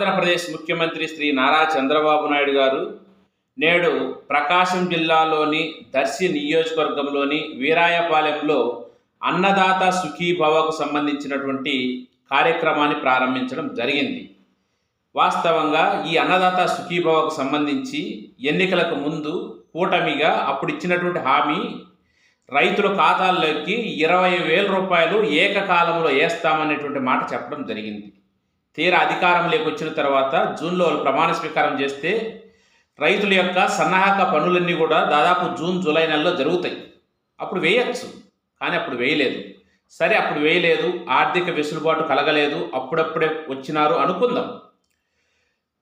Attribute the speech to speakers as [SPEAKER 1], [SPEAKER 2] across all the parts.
[SPEAKER 1] ఆంధ్రప్రదేశ్ ముఖ్యమంత్రి శ్రీ నారా చంద్రబాబు నాయుడు గారు నేడు ప్రకాశం జిల్లాలోని దర్శి నియోజకవర్గంలోని వీరాయపాలెంలో అన్నదాత సుఖీభవకు సంబంధించినటువంటి కార్యక్రమాన్ని ప్రారంభించడం జరిగింది. వాస్తవంగా ఈ అన్నదాత సుఖీభవకు సంబంధించి ఎన్నికలకు ముందు కూటమిగా అప్పుడు ఇచ్చినటువంటి హామీ రైతుల ఖాతాల్లోకి ఇరవై వేల రూపాయలు ఏకకాలంలో వేస్తామనేటువంటి మాట చెప్పడం జరిగింది. తీరా అధికారంలోకి వచ్చిన తర్వాత జూన్లో వాళ్ళు ప్రమాణ స్వీకారం చేస్తే రైతుల యొక్క సన్నాహక పనులన్నీ కూడా దాదాపు జూన్ జూలై నెలలో జరుగుతాయి. అప్పుడు వేయచ్చు. కానీ అప్పుడు వేయలేదు. సరే అప్పుడు వేయలేదు. ఆర్థిక వెసులుబాటు కలగలేదు. అప్పుడప్పుడే వచ్చినారు అనుకుందాం.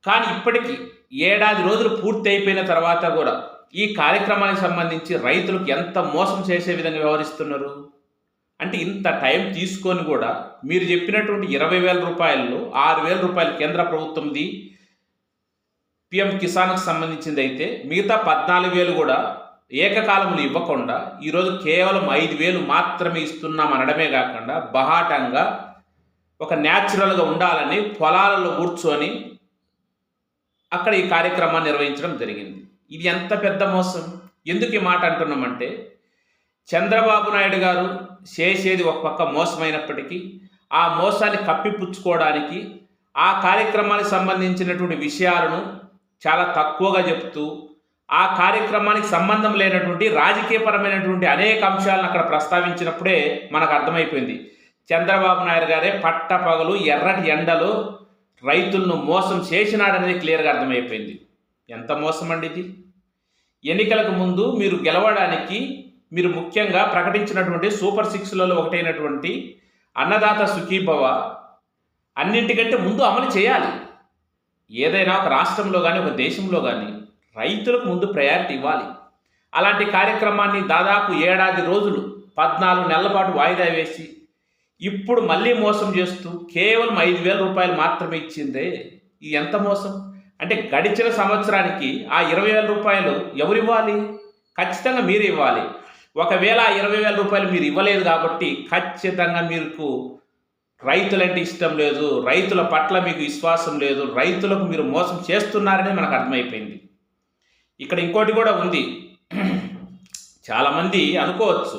[SPEAKER 1] కానీ ఇప్పటికీ ఏడాది రోజులు పూర్తి అయిపోయిన తర్వాత కూడా ఈ కార్యక్రమానికి సంబంధించి రైతులకు ఎంత మోసం చేసే విధంగా వ్యవహరిస్తున్నారు? అంటే ఇంత టైం తీసుకొని కూడా మీరు చెప్పినటువంటి ఇరవై వేల రూపాయల్లో ఆరు వేల రూపాయలు కేంద్ర ప్రభుత్వంది పిఎం కిసాన్కి సంబంధించింది అయితే మిగతా పద్నాలుగు వేలు కూడా ఏకకాలంలో ఇవ్వకుండా ఈరోజు కేవలం ఐదు వేలు మాత్రమే ఇస్తున్నాం అనడమే కాకుండా బహాటంగా ఒక న్యాచురల్గా ఉండాలని పొలాలలో కూర్చొని అక్కడ ఈ కార్యక్రమాన్ని నిర్వహించడం జరిగింది. ఇది ఎంత పెద్ద మోసం? ఎందుకు ఈ మాట అంటున్నామంటే చంద్రబాబు నాయుడు గారు చేసేది ఒక పక్క మోసమైనప్పటికీ ఆ మోసాన్ని కప్పిపుచ్చుకోవడానికి ఆ కార్యక్రమానికి సంబంధించినటువంటి విషయాలను చాలా తక్కువగా చెప్తూ ఆ కార్యక్రమానికి సంబంధం లేనటువంటి రాజకీయపరమైనటువంటి అనేక అంశాలను అక్కడ ప్రస్తావించినప్పుడే మనకు అర్థమైపోయింది. చంద్రబాబు నాయుడు గారే పట్టపగలు ఎర్రటి ఎండలో రైతులను మోసం చేసినాడనేది క్లియర్గా అర్థమైపోయింది. ఎంత మోసం అండి ఇది? ఎన్నికలకు ముందు మీరు గెలవడానికి మీరు ముఖ్యంగా ప్రకటించినటువంటి సూపర్ సిక్స్లలో ఒకటైనటువంటి అన్నదాత సుఖీభవ అన్నింటికంటే ముందు అమలు చేయాలి. ఏదైనా ఒక రాష్ట్రంలో కానీ ఒక దేశంలో కానీ రైతులకు ముందు ప్రయారిటీ ఇవ్వాలి. అలాంటి కార్యక్రమాన్ని దాదాపు ఏడాది రోజులు పద్నాలుగు నెలల పాటు వాయిదా వేసి ఇప్పుడు మళ్ళీ మోసం చేస్తూ కేవలం ఐదు వేల రూపాయలు మాత్రమే ఇచ్చిందే. ఇది ఎంత మోసం? అంటే గడిచిన సంవత్సరానికి ఆ ఇరవై వేల రూపాయలు ఎవరు ఇవ్వాలి? ఖచ్చితంగా మీరు ఇవ్వాలి. ఒకవేళ ఇరవై వేల రూపాయలు మీరు ఇవ్వలేదు కాబట్టి ఖచ్చితంగా మీకు రైతులంటే ఇష్టం లేదు రైతుల పట్ల మీకు విశ్వాసం లేదు రైతులకు మీరు మోసం చేస్తున్నారని మనకు అర్థమైపోయింది. ఇక్కడ ఇంకోటి కూడా ఉంది. చాలామంది అనుకోవచ్చు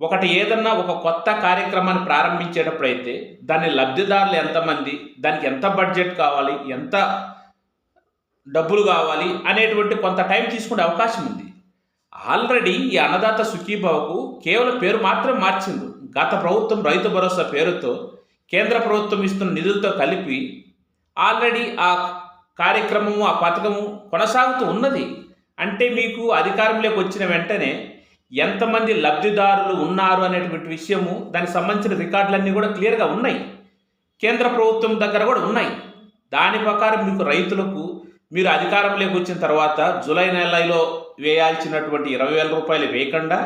[SPEAKER 1] ఒకటి ఏదన్నా ఒక కొత్త కార్యక్రమాన్ని ప్రారంభించేటప్పుడు అయితే దాని లబ్ధిదారులు ఎంతమంది దానికి ఎంత బడ్జెట్ కావాలి ఎంత డబ్బులు కావాలి అనేటువంటి కొంత టైం తీసుకునే అవకాశం ఉంది. ఆల్రెడీ ఈ అన్నదాత సుఖీభావకు కేవలం పేరు మాత్రం మార్చింది. గత ప్రభుత్వం రైతు భరోసా పేరుతో కేంద్ర ప్రభుత్వం ఇస్తున్న నిధులతో కలిపి ఆల్రెడీ ఆ కార్యక్రమము ఆ పథకము కొనసాగుతూ ఉన్నది. అంటే మీకు అధికారంలోకి వచ్చిన వెంటనే ఎంతమంది లబ్ధిదారులు ఉన్నారు అనేటువంటి విషయము దానికి సంబంధించిన రికార్డులన్నీ కూడా క్లియర్గా ఉన్నాయి. కేంద్ర ప్రభుత్వం దగ్గర కూడా ఉన్నాయి. దాని ప్రకారం మీకు రైతులకు మీరు అధికారంలోకి వచ్చిన తర్వాత జూలై నెలలో వేయాల్సినటువంటి ఇరవై వేల రూపాయలు వేయకుండా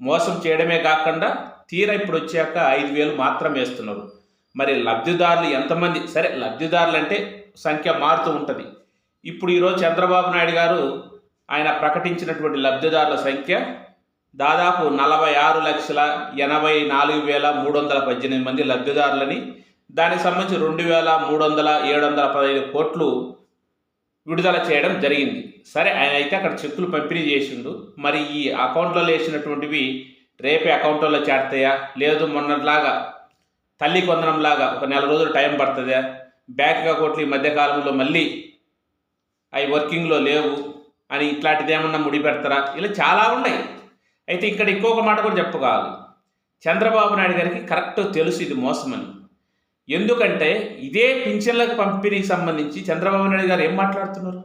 [SPEAKER 1] మోసం చేయడమే కాకుండా తీరా ఇప్పుడు వచ్చాక ఐదు వేలు మాత్రం వేస్తున్నారు. మరి లబ్ధిదారులు ఎంతమంది? సరే లబ్ధిదారులు అంటే సంఖ్య మారుతూ ఉంటుంది. ఇప్పుడు ఈరోజు చంద్రబాబు నాయుడు గారు ఆయన ప్రకటించినటువంటి లబ్ధిదారుల సంఖ్య దాదాపు నలభై ఆరు లక్షల ఎనభై నాలుగు వేల మూడు వందల పద్దెనిమిది మంది లబ్ధిదారులని దానికి సంబంధించి రెండు వేల మూడు వందల ఏడు వందల పదహైదు కోట్లు విడుదల చేయడం జరిగింది. సరే ఆయన అయితే అక్కడ చెక్కులు పంపిణీ చేసిండు. మరి ఈ అకౌంట్లలో వేసినటువంటివి రేపే అకౌంట్లలో చేరతాయా? లేదు మొన్నట్లాగా తల్లి కొందనంలాగా ఒక నెల రోజులు టైం పడుతుందా? బ్యాంక్ అకౌంట్లు ఈ మధ్యకాలంలో మళ్ళీ అవి వర్కింగ్లో లేవు అని ఇట్లాంటిది ఏమన్నా ముడి పెడతారా? ఇలా చాలా ఉన్నాయి. అయితే ఇక్కడ ఇంకొక మాట కూడా చెప్పుకోవాలి. చంద్రబాబు నాయుడు గారికి కరెక్ట్ తెలుసు ఇది మోసమని. ఎందుకంటే ఇదే పింఛన్లకు పంపిణీకి సంబంధించి చంద్రబాబు నాయుడు గారు ఏం మాట్లాడుతున్నారు?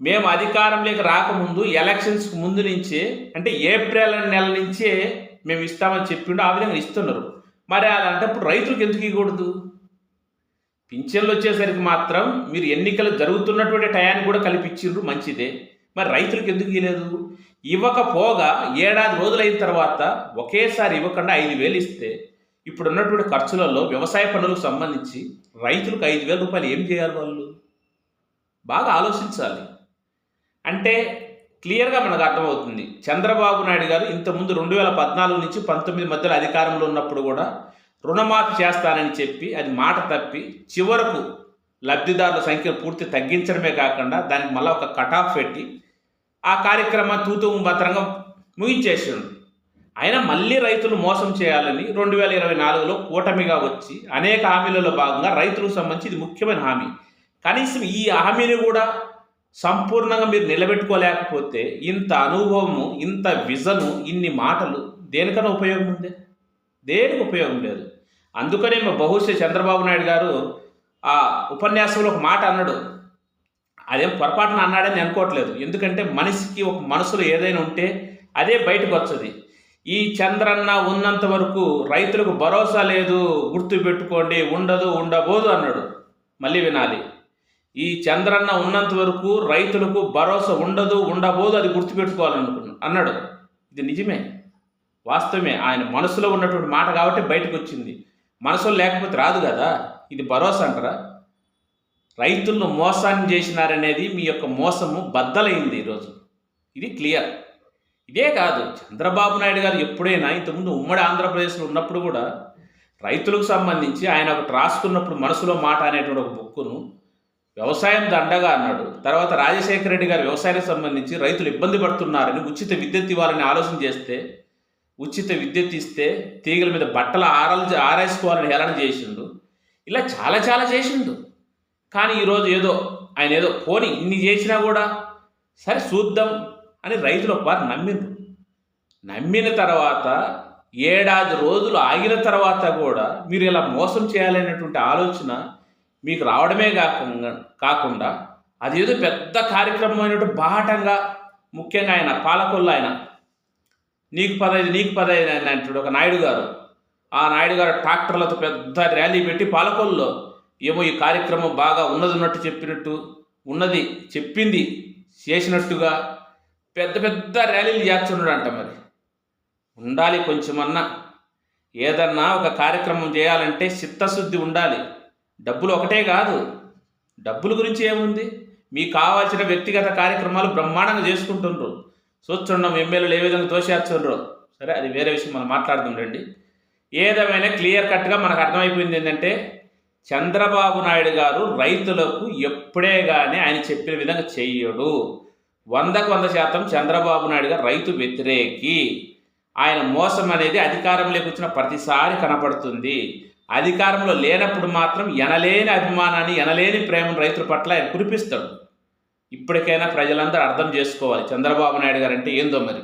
[SPEAKER 1] మేము అధికారంలోకి రాకముందు ఎలక్షన్స్కి ముందు నుంచే అంటే ఏప్రిల్ నెల నుంచే మేము ఇస్తామని చెప్పిండు ఆ విధంగా ఇస్తున్నారు. మరి అలాంటప్పుడు రైతులకు ఎందుకు ఇవ్వకూడదు? పింఛన్లు వచ్చేసరికి మాత్రం మీరు ఎన్నికలు జరుగుతున్నటువంటి టయాన్ని కూడా కల్పించిండ్రు మంచిదే. మరి రైతులకు ఎందుకు ఇవ్వలేదు ఇవ్వకపోగా ఏడాది రోజులైన తర్వాత ఒకేసారి ఇవ్వకుండా ఐదు వేలు ఇస్తే ఇప్పుడు ఉన్నటువంటి ఖర్చులలో వ్యవసాయ పనులకు సంబంధించి రైతులకు ఐదు వేల రూపాయలు ఏం చేయాలి వాళ్ళు? బాగా ఆలోచించాలి. అంటే క్లియర్గా మనకు అర్థమవుతుంది. చంద్రబాబు నాయుడు గారు ఇంతకుముందు రెండు వేల పద్నాలుగు నుంచి పంతొమ్మిది మధ్యలో అధికారంలో ఉన్నప్పుడు కూడా రుణమాఫీ చేస్తానని చెప్పి అది మాట తప్పి చివరకు లబ్ధిదారుల సంఖ్య పూర్తి తగ్గించడమే కాకుండా దానికి మళ్ళీ ఒక కటాఫ్ పెట్టి ఆ కార్యక్రమాన్ని తూతూ భద్రంగా ముగించేసిండు అయినా మళ్ళీ రైతులు మోసం చేయాలని రెండు వేల ఇరవై నాలుగులో కూటమిగా వచ్చి అనేక హామీలలో భాగంగా రైతులకు సంబంధించి ఇది ముఖ్యమైన హామీ. కనీసం ఈ హామీని కూడా సంపూర్ణంగా మీరు నిలబెట్టుకోలేకపోతే ఇంత అనుభవము ఇంత విజను ఇన్ని మాటలు దేనికన్నా ఉపయోగం ఉంది? దేనికి ఉపయోగం లేదు. అందుకనే మా బహుశా చంద్రబాబు నాయుడు గారు ఆ ఉపన్యాసంలో ఒక మాట అన్నాడు. అదేం పొరపాటున అన్నాడని అనుకోవట్లేదు. ఎందుకంటే మనిషికి ఒక మనసులో ఏదైనా ఉంటే అదే బయటకు వచ్చది ఈ చంద్రన్న ఉన్నంత వరకు రైతులకు భరోసా లేదు గుర్తు పెట్టుకోండి ఉండదు ఉండబోదు అన్నాడు. మళ్ళీ వినాలి. ఈ చంద్రన్న ఉన్నంత వరకు రైతులకు భరోసా ఉండదు ఉండబోదు అది గుర్తుపెట్టుకోవాలనుకున్నాడు అన్నాడు. ఇది నిజమే. వాస్తవమే. ఆయన మనసులో ఉన్నటువంటి మాట కాబట్టి బయటకు వచ్చింది మనసులో లేకపోతే రాదు కదా. ఇది భరోసా అంటారా? రైతులను మోసాన్ని చేసినారనేది మీ యొక్క మోసము బద్దలైంది ఈరోజు. ఇది క్లియర్. ఇదే కాదు చంద్రబాబు నాయుడు గారు ఎప్పుడైనా ఇంతకుముందు ఉమ్మడి ఆంధ్రప్రదేశ్లో ఉన్నప్పుడు కూడా రైతులకు సంబంధించి ఆయన ఒకటి రాసుకున్నప్పుడు మనసులో మాట అనేటువంటి ఒక బుక్కును వ్యవసాయం దండగా అన్నాడు. తర్వాత రాజశేఖర రెడ్డి గారు వ్యవసాయానికి సంబంధించి రైతులు ఇబ్బంది పడుతున్నారని ఉచిత విద్యుత్ ఇవ్వాలని ఆలోచన చేస్తే ఉచిత విద్యుత్ ఇస్తే తీగల మీద బట్టలు ఆరలు ఆరేసుకోవాలని హేళన చేసిండు. ఇలా చాలా చాలా చేసిండు. కానీ ఈరోజు ఏదో ఆయన ఏదో పోని ఇన్ని చేసినా కూడా సరే చూద్దాం అని రైతులు ఒకవారు నమ్మిండ్రు. నమ్మిన తర్వాత ఏడాది రోజులు ఆగిన తర్వాత కూడా మీరు ఇలా మోసం చేయాలనేటువంటి ఆలోచన మీకు రావడమే కాకుండా కాకుండా అదేదో పెద్ద కార్యక్రమం అయినట్టు బాహటంగా ముఖ్యంగా ఆయన పాలకొల్లు ఆయన నీకు పదైదు నీకు పదైదు అని అంటాడు ఒక నాయుడు గారు. ఆ నాయుడు గారు ట్రాక్టర్లతో పెద్ద ర్యాలీ పెట్టి పాలకొల్లో ఏమో ఈ కార్యక్రమం బాగా ఉన్నది ఉన్నట్టు చెప్పినట్టు ఉన్నది చెప్పింది చేసినట్టుగా పెద్ద పెద్ద ర్యాలీలు చేస్తున్నాడంట మరి. ఉండాలి కొంచెమన్నా. ఏదన్నా ఒక కార్యక్రమం చేయాలంటే చిత్తశుద్ధి ఉండాలి. డబ్బులు ఒకటే కాదు. డబ్బుల గురించి ఏముంది? మీకు కావాల్సిన వ్యక్తిగత కార్యక్రమాలు బ్రహ్మాండంగా చేసుకుంటుండ్రు. చూస్తుండం ఎమ్మెల్యేలు ఏ విధంగా తోసేస్తుండ్రు. సరే అది వేరే విషయం మనం మాట్లాడదాం రండి. ఏదేమైనా క్లియర్ కట్గా మనకు అర్థమైపోయింది ఏంటంటే చంద్రబాబు నాయుడు గారు రైతులకు ఎప్పుడే కానీ ఆయన చెప్పిన విధంగా చెయ్యడు. వందకు వంద శాతం చంద్రబాబు నాయుడు గారు రైతు వ్యతిరేకి. ఆయన మోసం అనేది అధికారంలోకి వచ్చిన ప్రతిసారి కనపడుతుంది. అధికారంలో లేనప్పుడు మాత్రం ఎనలేని అభిమానాన్ని ఎనలేని ప్రేమను రైతుల పట్ల ఆయన కురిపిస్తాడు. ఇప్పటికైనా ప్రజలందరూ అర్థం చేసుకోవాలి. చంద్రబాబు నాయుడు గారు అంటే ఏందో మరి?